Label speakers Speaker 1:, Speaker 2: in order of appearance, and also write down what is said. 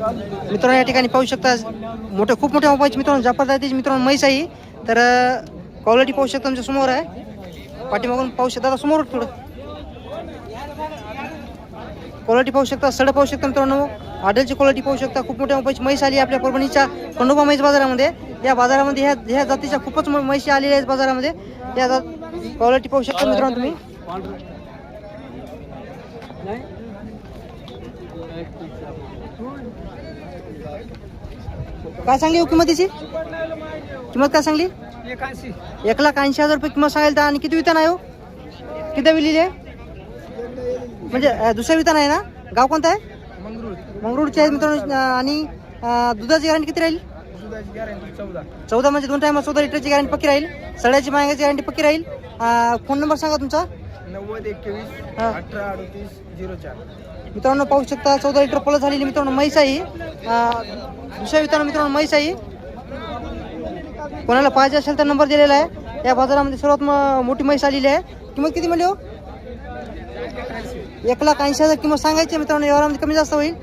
Speaker 1: मित्रांनो या ठिकाणी पाहू शकता मोठे खूप मोठ्या मोबाईलचे मित्रांनो जाफर जातीचे मित्रांनो म्हैस आहे तर क्वालिटी पाहू शकता तुमच्यासमोर आहे. पाठीमागून पाहू शकता आता समोर थोडं. क्वालिटी पाहू शकता सड पाहू शकता मित्रांनो. हॉटेलची क्वालिटी पाहू शकता. खूप मोठ्या मोबाईलची म्हैस आली आहे आपल्या परभणीच्या खंडोबा म्हैस बाजारामध्ये. या बाजारामध्ये ह्या ह्या जातीच्या खूपच म- म्हैशी आलेल्या आहेत बाजारामध्ये. या जात क्वालिटी पाहू शकता मित्रांनो तुम्ही. काय सांगली हो किंमतीची? किंमत काय सांगली? एक लाख ऐंशी हजार रुपये किंमत सांगायला तर आणि किती वितान आहे हो? किती विलेली? आहे म्हणजे दुसऱ्या वितान आहे ना? गाव कोणतं आहे? मंगरुळचे आहेत मित्रांनो आणि दुधाची गॅरंटी किती राहील? चौदा. म्हणजे दोन टायमा चौदा लिटरची गॅरंटी पक्की राहील. सड्याची मागायची गॅरंटी पक्की राहील. फोन नंबर सांगा तुमचा.
Speaker 2: नव्वद एकवीस. अठरा अडतीस झिरो चार.
Speaker 1: मित्रांनो पाहू शकता चौदा लिटर पलस झालेली मित्रांनो मैसाई आहे ही. दुसऱ्या वितान मित्रांनो मैसाई कोणाला पाहिजे असेल तर नंबर दिलेला आहे. या बाजारामध्ये सर्वात मोठी म्हैस आलेली आहे. किंमत किती म्हणली हो? एक लाख ऐंशी हजार किंमत सांगायची मित्रांनो. व्यवहारामध्ये कमी जास्त होईल.